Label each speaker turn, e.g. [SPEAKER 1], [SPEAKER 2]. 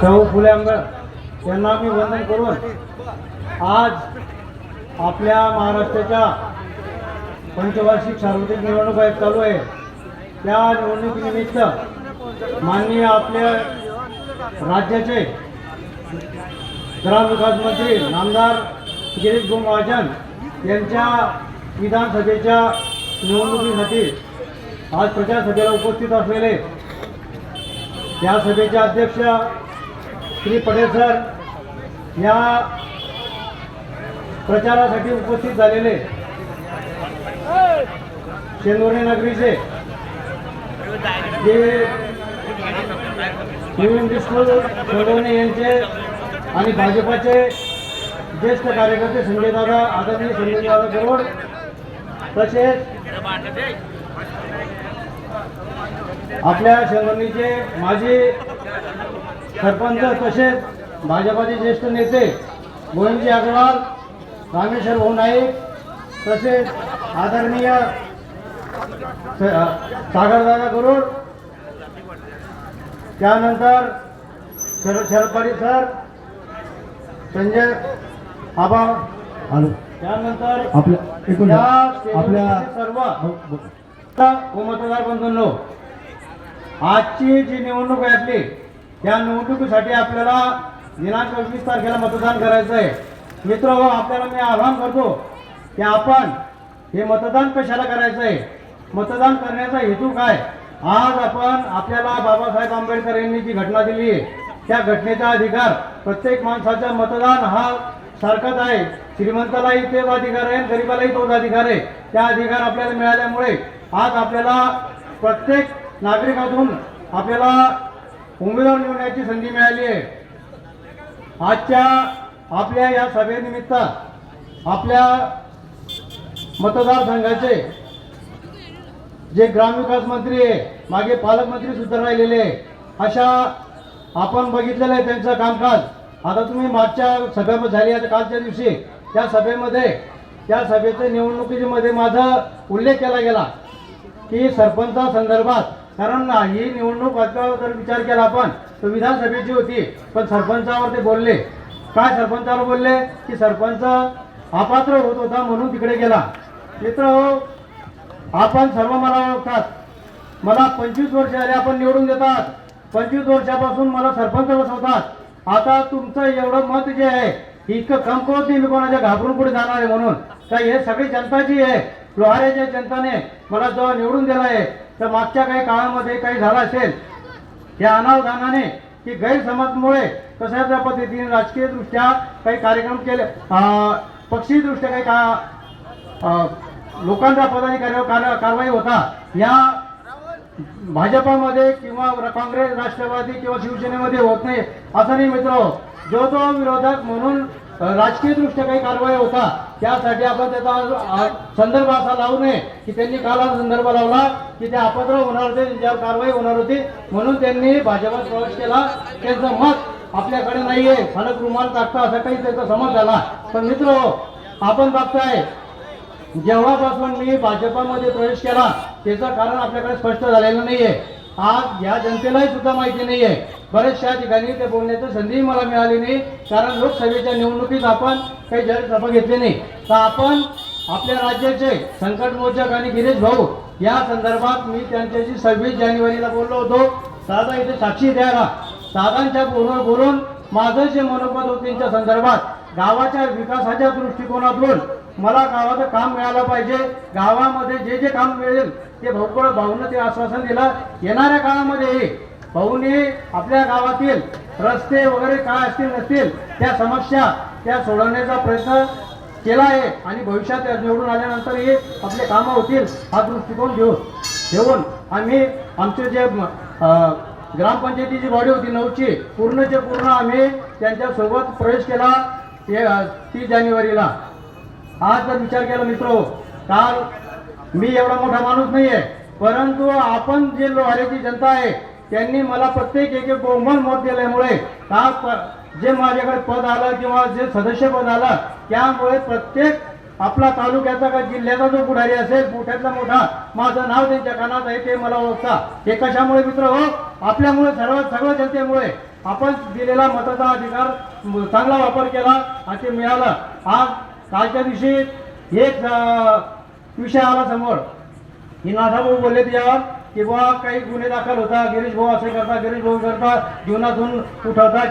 [SPEAKER 1] शाहू फुले आंबेडकर यांना मी वंदन करून आज आपल्या महाराष्ट्राच्या पंचवार्षिक सार्वत्रिक निवडणूक आहेत चालू आहे. त्या निवडणुकीनिमित्त माननीय आपल्या राज्याचे ग्रामविकास मंत्री नामदार गिरीश भाऊ महाजन यांच्या विधानसभेच्या निवडणुकीसाठी आज प्रचारसभेला उपस्थित असलेले या सभेचे अध्यक्ष श्री पटेल सर या प्रचारासाठी उपस्थित झालेले शेंदोरे नगरीचे नवीन सोडवणे यांचे आणि भाजपाचे ज्येष्ठ कार्यकर्ते संजयदादा आदरणीय संजयदादा गरोड तसेच आपल्या शेंगोलीचे माजी सरपंच तसेच भाजपाचे ज्येष्ठ नेते गोविंदजी अग्रवाल रामेश्वर भाऊ नाईक तसेच आदरणीय सागरदादा गरुड त्यानंतर शर शरद पाटील सर संजय आबा
[SPEAKER 2] हॅलो.
[SPEAKER 1] त्यानंतर
[SPEAKER 2] आपल्या एकूण आपल्या
[SPEAKER 1] सर्व मतदार बंधूंनो आजची जी निवडणूक आहे आपली त्या निवडणुकीसाठी आपल्याला दिनांक वीस तारखेला मतदान करायचं आहे मित्र हो आपल्याला मी आवाहन करतो की आपण हे मतदान कशाला करायचं आहे मतदान करण्याचा हेतू काय? आज आपण आपल्याला बाबासाहेब आंबेडकर यांनी जी घटना दिली आहे त्या घटनेचा अधिकार प्रत्येक माणसाचा मतदान हा सारखाच आहे. श्रीमंतालाही तेच अधिकार आहे आणि गरिबालाही तोच अधिकार आहे. त्या अधिकार आपल्याला मिळाल्यामुळे आज आपल्याला प्रत्येक नागरिकातून आपल्याला उमेदवार निवडण्याची संधी मिळाली आहे. आजच्या आपल्या या सभेनिमित्त आपल्या मतदारसंघाचे जे ग्रामविकास मंत्री आहे मागे पालकमंत्री सुद्धा राहिलेले आहे अशा आपण बघितलेलं आहे त्यांचं कामकाज. आता तुम्ही मागच्या सभेमध्ये झाली आता कालच्या दिवशी त्या सभेमध्ये त्या सभेच्या निवडणुकीमध्ये माझा उल्लेख केला गेला की सरपंचा संदर्भात कारण ना ही निवडणूक आता जर विचार केला आपण तर विधानसभेची होती पण सरपंचावर ते बोलले. काय सरपंचावर बोलले? की सरपंच अपात्र होत होता म्हणून तिकडे गेला. मित्र हो आपण सर्व मला ओळखतात. मला पंचवीस वर्ष आले आपण निवडून देतात. पंचवीस वर्षापासून मला सरपंच बसवतात. आता तुमचं एवढं मत जे आहे इतकं कमकुवत नाही मी कोणाच्या घाबरून पुढे जाणार आहे म्हणून. तर हे सगळी जनताची आहे. लोहाऱ्याच्या जनताने मला जेव्हा निवडून दिला आहे तर मागच्या काही काळामध्ये काही झालं असेल या अनावधानाने की गैरसमजमुळे कशाच्या पद्धतीने राजकीयदृष्ट्या काही कार्यक्रम केले पक्षीयदृष्ट्या पक्षीदृष्ट्या काही का लोकांचा पदाधिकाऱ्यावर कार- कारवाई होता या भाजपामध्ये किंवा काँग्रेस राष्ट्रवादी किंवा शिवसेनेमध्ये होत नाही असं नाही मित्र हो. जो तो विरोधक म्हणून राजकीय दृष्ट्या काही कारवाई होता. त्यासाठी आपण त्याचा संदर्भ असा लावू नये की त्यांनी काल हा संदर्भ लावला की ते अपत्र होणार होते त्यांच्यावर कारवाई होणार होती. म्हणून त्यांनी भाजपात प्रवेश केला. त्यांचं मत आपल्याकडे नाहीये. फलक रुमाल टाकता असा काही त्याचा समज झाला. पण मित्र आपण बघताय जेव्हापासून मी भाजपामध्ये प्रवेश केला त्याचं कारण आपल्याकडे स्पष्ट झालेलं नाहीये. आज या जनतेलाही सुद्धा माहिती नाहीये. बऱ्याचशा ठिकाणी ते बोलण्याची संधी मला मिळाली नाही. कारण लोकसभेच्या निवडणुकीत आपण काही जाहीर घेतली नाही तर आपण आपल्या राज्याचे संकट मोचक आणि गिरीश भाऊ या संदर्भात मी त्यांच्याशी सव्वीस जानेवारीला बोललो होतो. दादा इथे साक्षी द्यायला दादांच्या बोलून बोलून माझं जे मनोगत होतींच्या त्यांच्या संदर्भात गावाच्या विकासाच्या दृष्टिकोनातून मला गावाचं काम मिळालं पाहिजे. गावामध्ये जे जे काम मिळेल ते भौगोळ भाऊनं ते आश्वासन दिलं. येणाऱ्या काळामध्ये भाऊने आपल्या गावातील रस्ते वगैरे काय असतील नसतील त्या समस्या त्या सोडवण्याचा प्रयत्न केला आहे आणि भविष्यात त्या निवडून आल्यानंतर हे आपले कामं होतील हा दृष्टिकोन घेऊन घेऊन आम्ही आमचे जे ग्रामपंचायतीची बॉडी होती नऊची पूर्णचे पूर्ण आम्ही त्यांच्यासोबत प्रवेश केला ते तीस जानेवारीला. आज जर विचार केला मित्र काल मी एवढा मोठा माणूस नाही आहे परंतु आपण जे लोहाऱ्याची जनता आहे त्यांनी मला प्रत्येक एक एक बहुमान मत दिल्यामुळे हा प- जे माझ्याकडे पद आलं किंवा जे सदस्य पद आलं त्यामुळे प्रत्येक आपला तालुक्याचा का जिल्ह्याचा जो पुढारी असेल मोठ्यातला मोठा माझं नाव त्यांच्या कानात आहे ते मला ओळखता. हे कशामुळे मित्र हो? आपल्यामुळे सर्व सर्व जनतेमुळे आपण दिलेला मताचा अधिकार चांगला वापर केला आणि ते मिळालं. आज कालच्या दिवशी एक विषय आला समोर. ही नाथाभाऊ बोलले त्याच्यावर किंवा काही गुन्हे दाखल होता गिरीश भाऊ असे करता गिरीश भाऊ करता जीवनातून उठवता